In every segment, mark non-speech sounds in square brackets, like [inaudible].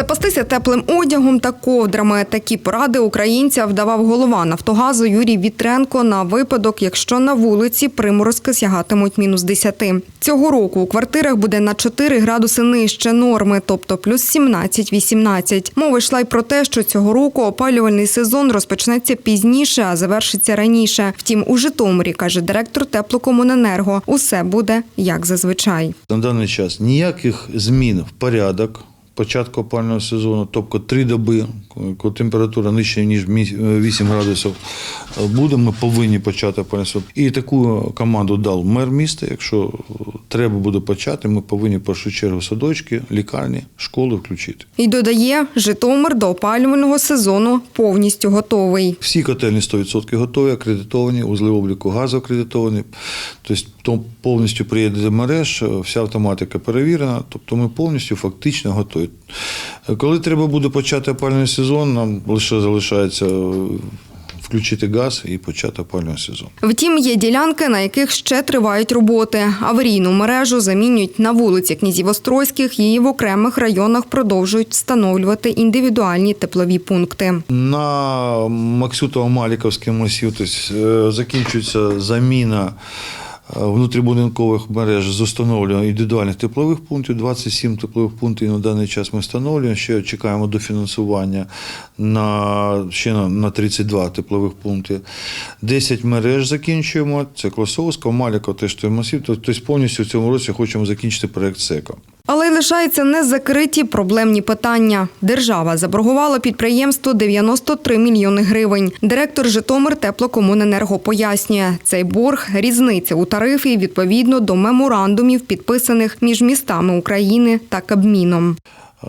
Запастися теплим одягом та ковдрами. Такі поради українцям давав голова Нафтогазу Юрій Вітренко на випадок, якщо на вулиці приморозки сягатимуть мінус 10. Цього року у квартирах буде на 4 градуси нижче норми, тобто плюс 17-18. Мова йшла й про те, що цього року опалювальний сезон розпочнеться пізніше, а завершиться раніше. Втім, у Житомирі, каже директор теплокомуненерго, усе буде як зазвичай. На даний час ніяких змін в порядок початку опального сезону, тобто три доби, коли температура нижча, ніж 8 градусів, буде, ми повинні почати опальний сезон. І таку команду дав мер міста. Якщо треба буде почати, ми повинні в першу чергу садочки, лікарні, школи включити. І додає, Житомир до опалювального сезону повністю готовий. Всі котельні 100% готові, акредитовані, узли обліку газу акредитовані. Тобто то повністю приїде до мереж, вся автоматика перевірена, тобто ми повністю фактично готові. Коли треба буде почати опалювальний сезон, нам лише залишається е, включити газ і почати опалювальний сезон. Втім, є ділянки, на яких ще тривають роботи. Аварійну мережу замінюють на вулиці князів Острозьких. Її в окремих районах продовжують встановлювати індивідуальні теплові пункти. На Максютово-Маліковський масів тобто, е, закінчується заміна е, внутрібудинкових мереж з встановлювання індивідуальних теплових пунктів. 27 теплових пунктів на даний час ми встановлюємо. Ще чекаємо дофінансування на, ще на, на 32 теплових пункти. 10 мереж закінчуємо. Це Класовська, Маліка, теж той масів. Тобто повністю в цьому році хочемо закінчити проект СЕКО. Але й лишаються незакриті проблемні питання. Держава заборгувала підприємству 93 мільйони гривень. Директор Житомир теплокомуненерго пояснює, цей борг різниця у тарифі відповідно до меморандумів, підписаних між містами України та Кабміном.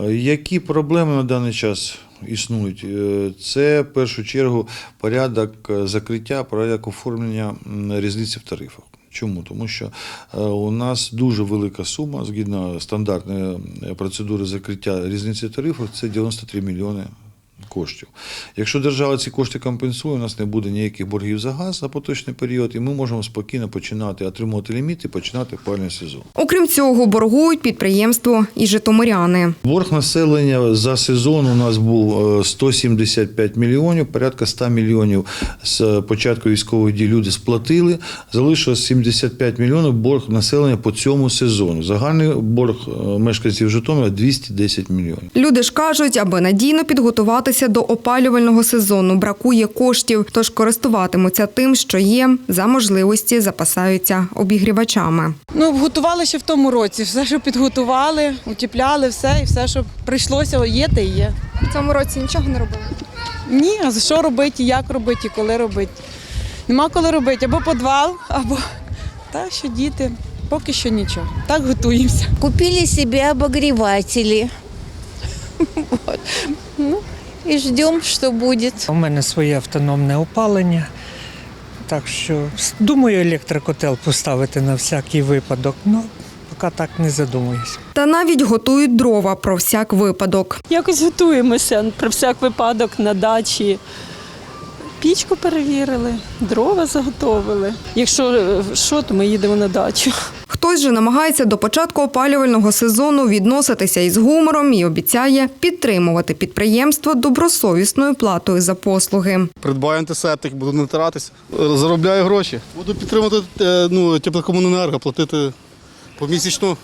Які проблеми на даний час існують? Е, Це в першу чергу порядок закриття, порядок оформлення різниці в тарифах. Чому? Тому що е, у нас дуже велика сума, згідно стандартної е, процедури закриття різниці тарифів, це 93 мільйони коштів. Якщо держава ці кошти компенсує, у нас не буде ніяких боргів за газ на поточний період, і ми можемо спокійно починати отримувати ліміт і починати опалювальний сезон. Окрім цього, боргують підприємство і житомиряни. Борг населення за сезон у нас був е, 175 мільйонів, порядка 100 мільйонів з початку військових дій люди сплатили. Залишилось 75 мільйонів борг населення по цьому сезону. Загальний борг е, мешканців Житомира 210 мільйонів. Люди ж кажуть, аби надійно підготуватися до опалювального сезону, бракує коштів, тож користуватимуться тим, що є, за можливості запасаються обігрівачами. Ну, готували ще в тому році. Все, що підготували, утіпляли, все, і все, що прийшлося, є, те є. В цьому році нічого не робили. Ні, а за що робити, як робити, і коли робити. Нема коли робити, або підвал, або та що діти. Поки що нічого. Так готуємося. Купили себе обогреватели. Вот. Ну, и ждем, что будет. У мене своє автономне опалення. Так що думаю, електрокотел поставити на всякий випадок. Ну, поки так не задумуюсь. Та навіть готують дрова про всяк випадок. Якось готуємося про всяк випадок на дачі. Пічку перевірили, дрова заготовили. Якщо е, що, то ми їдемо на дачу. Хтось же намагається до початку опалювального сезону відноситися із гумором і обіцяє підтримувати підприємство добросовісною платою за послуги. Придбаю антисептик, буду натиратися. Заробляю гроші. Буду підтримувати е, ну, теплокомуненерго, платити помісячно.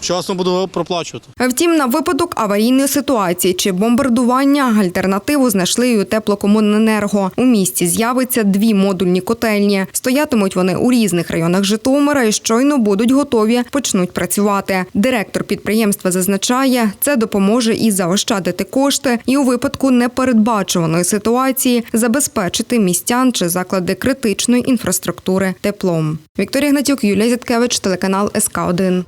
Вчасно буду проплачувати. Втім, на випадок аварійної ситуації чи бомбардування альтернативу знайшли й у теплокомуненерго. У місті з'явиться дві модульні котельні. Стоятимуть вони у різних районах Житомира і щойно будуть готові, почнуть працювати. Директор підприємства зазначає, це допоможе і заощадити кошти, і у випадку непередбачуваної ситуації забезпечити містян чи заклади критичної інфраструктури теплом. Вікторія Гнатюк, Юлія Зіткевич, телеканал СК 1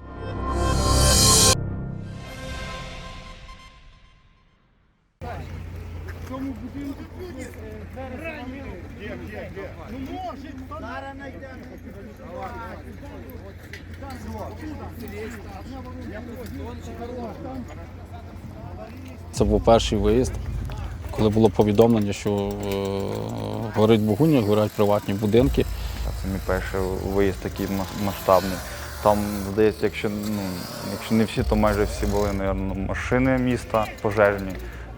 Це був перший виїзд, коли було повідомлення, що е, горить Богуня, горять приватні будинки. Це мій перший виїзд такий масштабний. Там, здається, якщо, ну, якщо не всі, то майже всі були, мабуть, машини міста пожежні.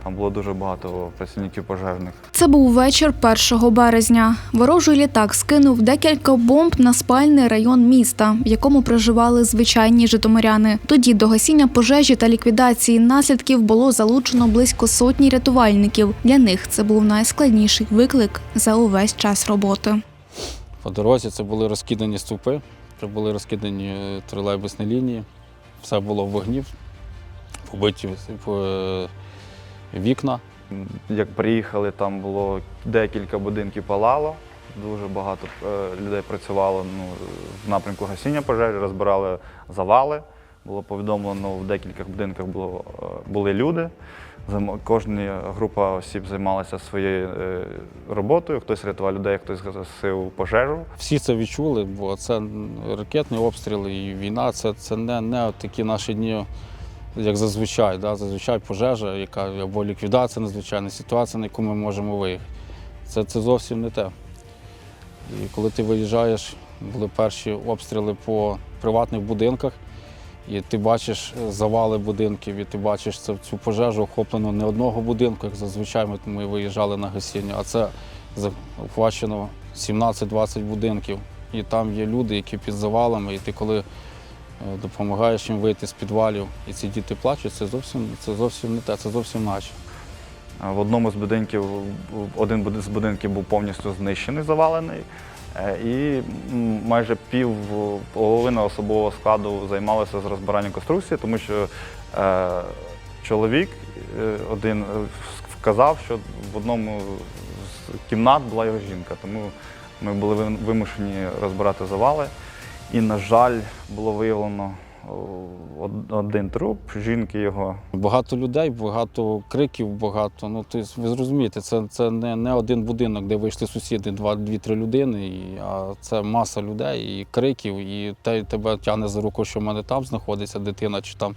Там було дуже багато працівників пожежних. Це був вечір 1 березня. Ворожий літак скинув декілька бомб на спальний район міста, в якому проживали звичайні житомиряни. Тоді до гасіння пожежі та ліквідації наслідків було залучено близько сотні рятувальників. Для них це був найскладніший виклик за увесь час роботи. По дорозі це були розкидані стовпи, це були розкидані е, тролейбусні лінії, все було в вогні, побиті е, вікна. Як приїхали, там було декілька будинків палало, дуже багато е, людей працювало ну, в напрямку гасіння пожежі, розбирали завали. Було повідомлено, в декількох будинках було, е, були люди. Кожна група осіб займалася своєю е, роботою, хтось рятував людей, хтось гасив пожежу. Всі це відчули, бо це ракетні обстріли і війна це, це не, не такі наші дні, як зазвичай. Да? Зазвичай пожежа, яка або ліквідація надзвичайна ситуація, на яку ми можемо виїхати. Це, це зовсім не те. І коли ти виїжджаєш, були перші обстріли по приватних будинках, і ти бачиш завали будинків, і ти бачиш це, цю пожежу охоплено не одного будинку, як зазвичай ми, ми виїжджали на гасіння, а це захвачено 17-20 будинків. І там є люди, які під завалами, і ти коли допомагаєш їм вийти з підвалів, і ці діти плачуть, це зовсім, це зовсім не те, це зовсім наче. В одному з будинків один з будинків був повністю знищений, завалений, е, і майже пів половина особового складу займалася з розбиранням конструкції, тому що е, чоловік е, один е, вказав, що в одному з кімнат була його жінка, тому ми були вимушені розбирати завали. І, на жаль, було виявлено один труп жінки його. Багато людей, багато криків, багато. Ну, тобто, ви зрозумієте, це, це не, не один будинок, де вийшли сусіди, два, дві-три людини, і, а це маса людей і криків, і те, тебе тягне за руку, що в мене там знаходиться дитина, чи там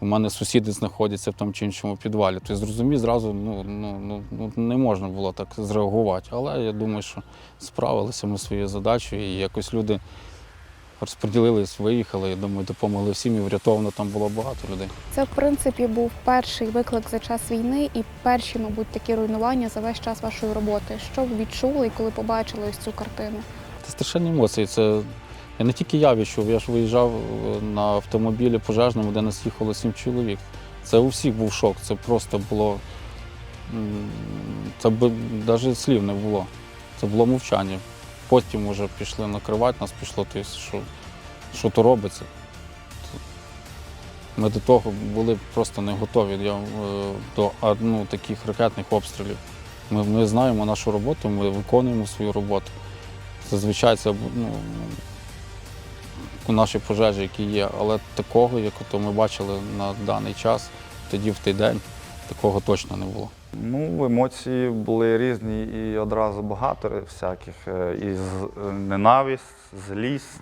у мене сусіди знаходяться в тому чи іншому підвалі. Тобто, зрозумій, зразу ну, ну, ну, ну, не можна було так зреагувати. Але я думаю, що справилися ми своєю задачею, і якось люди розподілились, виїхали. Я думаю, допомогли всім і врятовано там було багато людей. Це, в принципі, був перший виклик за час війни і перші, мабуть, такі руйнування за весь час вашої роботи. Що ви відчули, коли побачили ось цю картину? Це страшенні емоції. Це я не тільки я відчув, я ж виїжджав е, на автомобілі пожежному, де нас їхало сім чоловік. Це у всіх був шок. Це просто було. Це б навіть слів не було. Це було мовчання. Потім вже пішли накривати, нас пішло, тобто, що, що то робиться. Ми до того були просто не готові е, до ну, таких ракетних обстрілів. Ми, ми знаємо нашу роботу, ми виконуємо свою роботу. Зазвичай це ну, у нашій пожежі, які є, але такого, як ми бачили на даний час, тоді в той день, такого точно не було. Ну, емоції були різні і одразу багато всяких. е, І е, ненависть, злість,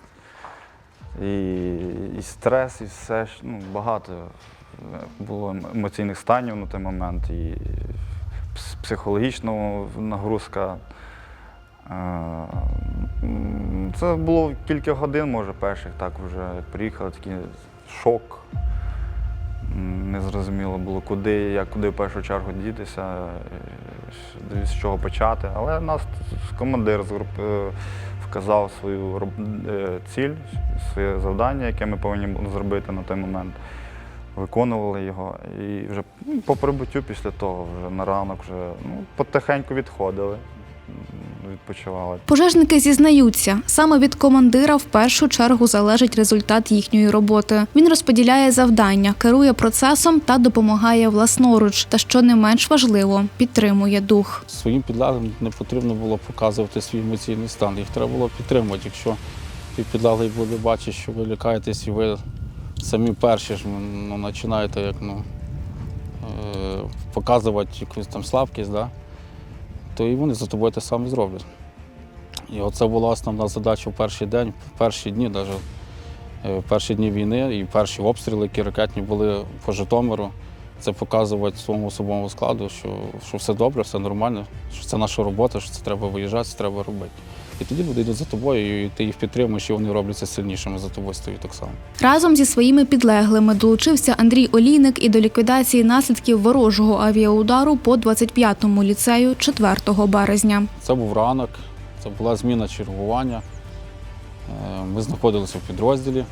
і, і стрес, і все. Ну, багато е, було ем- емоційних станів на той момент, і пс- психологічна нагрузка. Це було кілька годин, може, перших, так вже приїхали, такий шок. Не зрозуміло було, куди, як куди в першу чергу дітися, е, з чого почати. Але нас командир з групи е, вказав свою е, ціль, своє завдання, яке ми повинні були зробити на той момент. Виконували його. І вже ну, по прибуттю після того, вже на ранок вже ну, потихеньку відходили, відпочивали. Пожежники зізнаються, саме від командира в першу чергу залежить результат їхньої роботи. Він розподіляє завдання, керує процесом та допомагає власноруч. Та що не менш важливо, підтримує дух. Своїм підлеглим не потрібно було показувати свій емоційний стан. Їх треба було підтримувати. Якщо ти підлеглий буде бачити, що ви лякаєтесь і ви самі перші ж ну, починаєте як, ну, е, показувати якусь там слабкість, да? То і вони за тобою те саме зроблять. І оце була основна задача в перший день, в перші дні, навіть в перші дні війни і перші обстріли, які ракетні були по Житомиру. Це показувати своєму особовому складу, що, що все добре, все нормально, що це наша робота, що це треба виїжджати, це треба робити. І тоді люди йдуть за тобою, і ти їх підтримуєш, і вони робляться сильнішими за тобою стають так само. Разом зі своїми підлеглими долучився Андрій Олійник і до ліквідації наслідків ворожого авіаудару по 25-му ліцею 4 березня. Це був ранок, це була зміна чергування. Е, Ми знаходилися в підрозділі.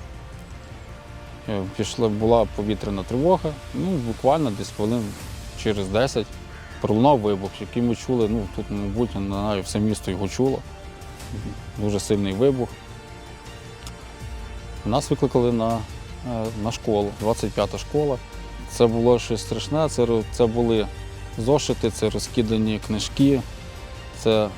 Е, Пішла, була повітряна тривога. Ну, буквально десь хвилин через 10 пролунав вибух, який ми чули. Ну, тут, мабуть, не знаю, все місто його чуло. Дуже сильний вибух. Нас викликали на, е, на школу, 25-та школа. Це було щось страшне, це, це були зошити, це розкидані книжки, це е,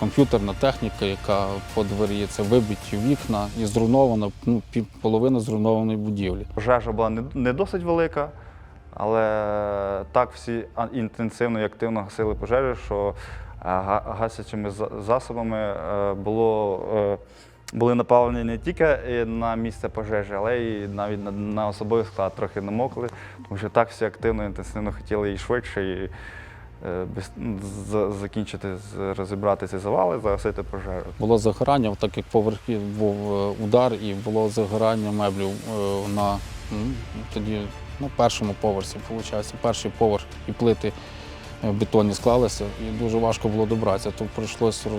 комп'ютерна техніка, яка по дворі, це вибиті вікна і зруйнована ну, половина зруйнованої будівлі. Пожежа була не, не досить велика, але так всі інтенсивно і активно гасили пожежі, що гасячими за- засобами е, було, е, були направлені не тільки е, на місце пожежі, але й навіть на, особовий склад трохи намокли, тому що так всі активно, інтенсивно хотіли і швидше. І, ну, закінчити, з- розібрати ці завали, загасити пожежу. Було загорання, так як поверхи був удар і було загорання меблів на тоді на першому поверсі, виходить, перший поверх і плити бетонні склалися, і дуже важко було добратися. То прийшлося е,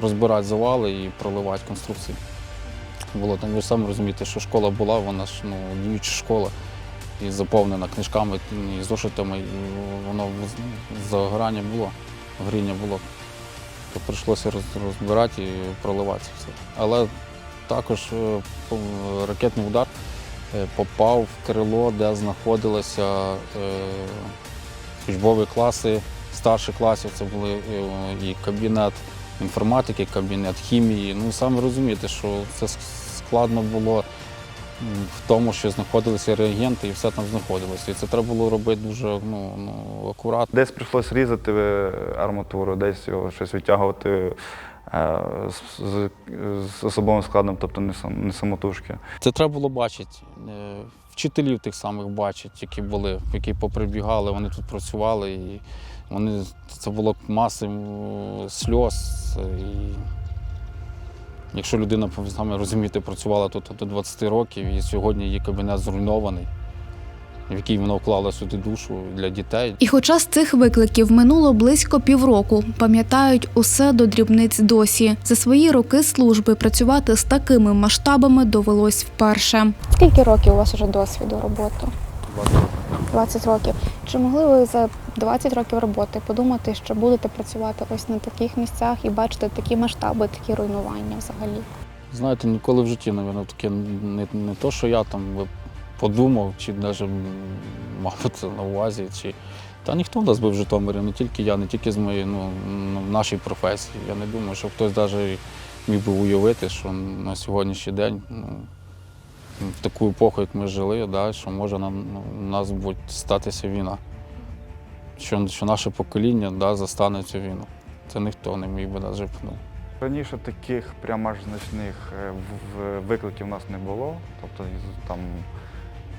розбирати завали і проливати конструкції. Було там, ви самі розумієте, що школа була, вона ж ну, діюча школа і заповнена книжками і зошитами, і воно загорання було, горіння було то прийшлося розбирати і проливати все. Але також е, ракетний удар е, попав в крило, де знаходилися учбові класи старших класів. Це були е, і кабінет інформатики, кабінет хімії. Ну, саме розумієте, що це складно було в тому, що знаходилися реагенти і все там знаходилося. І це треба було робити дуже ну, ну, акуратно. Десь прийшлося різати е, арматуру, десь його щось витягувати з, з, з особовим складом, тобто не, сам, не самотужки. Це треба було бачити. е, Вчителів тих самих бачити, які були, які поприбігали, вони тут працювали. І вони, це було маси сльоз. І якщо людина, саме розумієте, працювала тут до 20 років, і сьогодні її кабінет зруйнований, в який вона вклала сюди душу для дітей, І хоча з цих викликів минуло близько півроку, пам'ятають усе до дрібниць досі. За свої роки служби працювати з такими масштабами довелось вперше. Скільки років у вас вже досвіду роботи? 20 років. Чи могли ви за 20 років роботи подумати, що будете працювати ось на таких місцях і бачити такі масштаби, такі руйнування взагалі? Знаєте, ніколи в житті, мабуть, таке не, не то, що я там подумав, чи навіть мав це на увазі. Чи... Та ніхто в нас би в Житомирі, не тільки я, не тільки з моєї, ну, нашій професії. Я не думаю, що хтось навіть міг би уявити, що на сьогоднішній день, ну, в таку епоху, як ми жили, да, що може нам, ну, у нас будь статися війна. Що, що наше покоління да, застане цю війну. Це ніхто не міг би навіть ну, Раніше таких прямо значних е, викликів у нас не було. Тобто там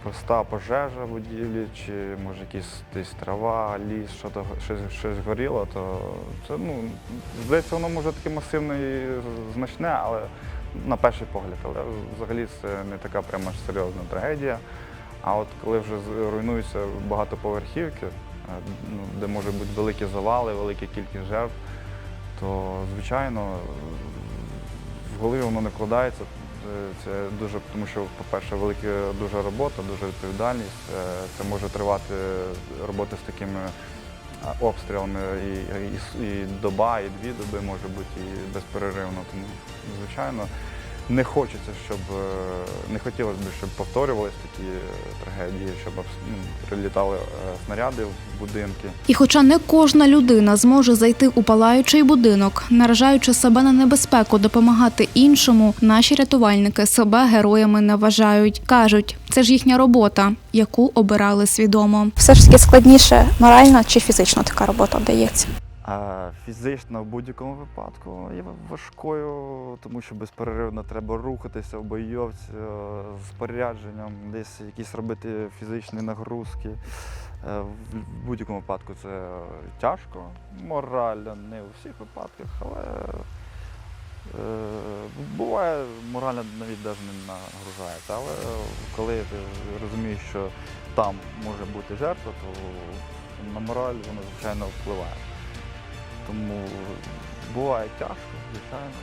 проста пожежа в будівлі, чи може якісь десь трава, ліс, що то, щось, щось горіло, то це ну, здається, воно може таке масивне і значне, але на перший погляд. Але взагалі це не така прямо аж серйозна трагедія. А от коли вже руйнуються багатоповерхівки, е, ну, де може бути великі завали, велика кількість жертв, то звичайно в голові воно не вкладається. Е, Це дуже, тому що, по-перше, велика дуже робота, дуже відповідальність. Е, Це може тривати робота з такими обстрілами і, і, і доба, і дві доби може бути і безперервно. Тому, звичайно, не хочеться, щоб е, не хотілося б, щоб повторювалися такі е, трагедії, щоб ну, прилітали е, снаряди в будинки. І хоча не кожна людина зможе зайти у палаючий будинок, наражаючи себе на небезпеку допомагати іншому, наші рятувальники себе героями не вважають. кажуть, це ж їхня робота, яку обирали свідомо. Все ж таки складніше морально чи фізично така робота вдається? А, Фізично в будь-якому випадку є важкою, тому що безперервно треба рухатися в бойовці е, з спорядженням, десь якісь робити фізичні нагрузки. Е, В будь-якому випадку це тяжко, морально, не у всіх випадках, але е, буває морально навіть навіть не нагружається. Але коли ти розумієш, що там може бути жертва, то на мораль воно звичайно впливає. Тому буває тяжко, звичайно.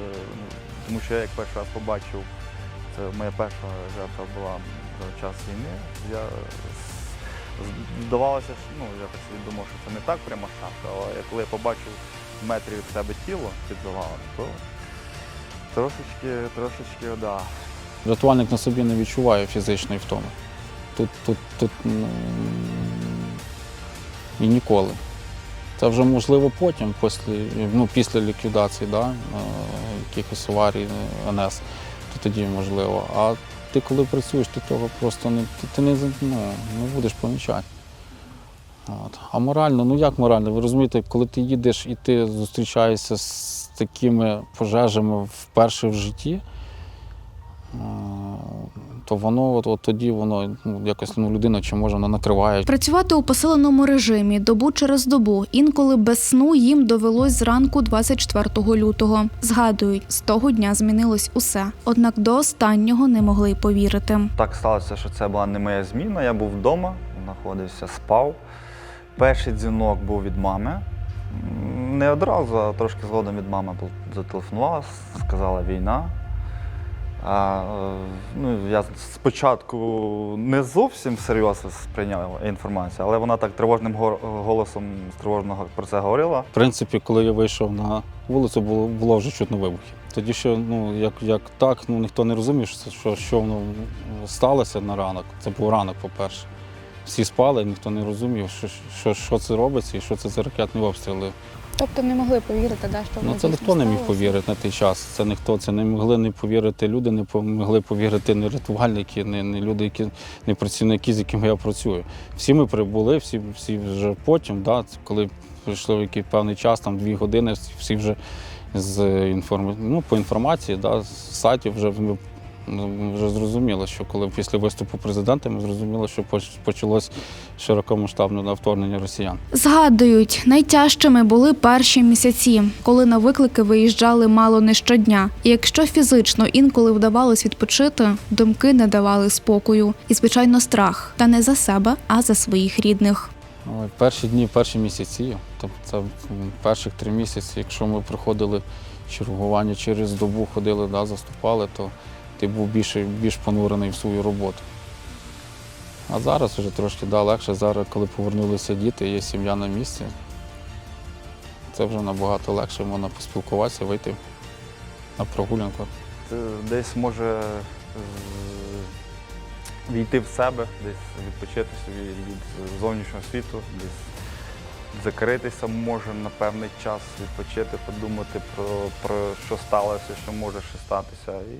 Е, ну, Тому що я як перший раз побачив, це моя перша жертва була за час війни. Я здавалося, ну, я так собі думав, що це не так прямо шапка, але коли я побачив метрі від себе тіло під завалом, то трошечки, трошечки, да, Рятувальник на собі не відчуває фізичної втоми. Тут, тут, тут ну, і ніколи. Це вже можливо потім, після, ну, після ліквідації да, е, якихось аварій е, НС, то тоді можливо. А ти коли працюєш, ти того просто не, ти, не, ну, не будеш помічати. От. А морально, ну як морально? Ви розумієте, коли ти їдеш і ти зустрічаєшся з такими пожежами вперше в житті, е, то воно от, от тоді воно ну, якось ну, людина чи може вона накриває. Працювати у посиленому режимі добу через добу. Інколи без сну їм довелось зранку 24 лютого. Згадують, з того дня змінилось усе. Однак до останнього не могли й повірити. Так сталося, що це була не моя зміна. Я був вдома, знаходився, спав. Перший дзвінок був від мами. Не одразу, а трошки згодом від мами зателефонувала, сказала війна. А, е, ну, я спочатку не зовсім всерйоз сприйняв інформацію, але вона так тривожним голосом тривожного про це говорила. В принципі, коли я вийшов на вулицю, було, було вже чутно вибухи. Тоді що, ну, як, як так, ну ніхто не розумів, що, що воно сталося на ранок. Це був ранок, по-перше. Всі спали, ніхто не розумів, що, що, що це робиться і що це за ракетні обстріли. Тобто не могли повірити, да, що Ну це ніхто не міг повірити на той час. Це ніхто, це не могли не повірити люди, не могли повірити не рятувальники, не, не люди, які не працівники, з якими я працюю. Всі ми прибули, всі, всі вже потім, да, коли пройшло який певний час, там дві години, всі- вже з інформ... ну, по інформації, да, з сайтів вже вже зрозуміли, що коли після виступу президента ми зрозуміли, що почалось широкомасштабне вторгнення росіян. Згадують, найтяжчими були перші місяці, коли на виклики виїжджали мало не щодня. І якщо фізично інколи вдавалось відпочити, думки не давали спокою. І, звичайно, страх та не за себе, а за своїх рідних. Ой, Перші дні, перші місяці, тобто це перших три місяці, якщо ми проходили чергування через добу, ходили, да, заступали, то ти був більше, більш понурений в свою роботу. А зараз вже трошки да, легше. Зараз, коли повернулися діти, є сім'я на місці, це вже набагато легше можна поспілкуватися, вийти на прогулянку. Десь може е, війти в себе, десь відпочити собі від зовнішнього світу, десь закритися може на певний час, відпочити, подумати про, про що сталося, що може ще статися. І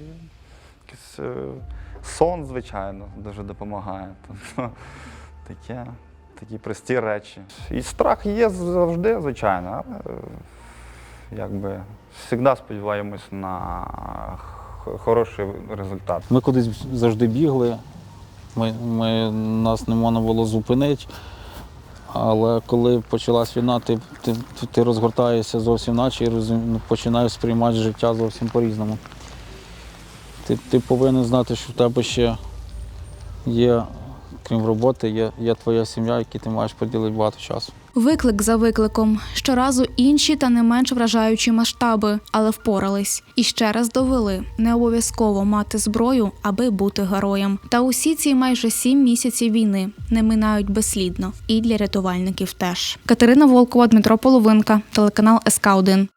якийсь е, сон, звичайно, дуже допомагає. [laughs] Тобто, таке, такі прості речі. І страх є завжди, звичайно, але е, якби завжди сподіваємось на хороший результат. Ми кудись завжди бігли, ми, ми, нас не можна було зупинити. Але коли почалась війна, ти, ти, ти, розгортаєшся зовсім наче і розум, починаєш сприймати життя зовсім по-різному. Ти, ти повинен знати, що в тебе ще є, крім роботи, є, є твоя сім'я, якій ти маєш поділити багато часу. Виклик за викликом. Щоразу інші та не менш вражаючі масштаби, але впорались. І ще раз довели: не обов'язково мати зброю, аби бути героєм. Та усі ці майже сім місяців війни не минають безслідно. І для рятувальників теж. Катерина Волкова, Дмитро Половинка, телеканал СК 1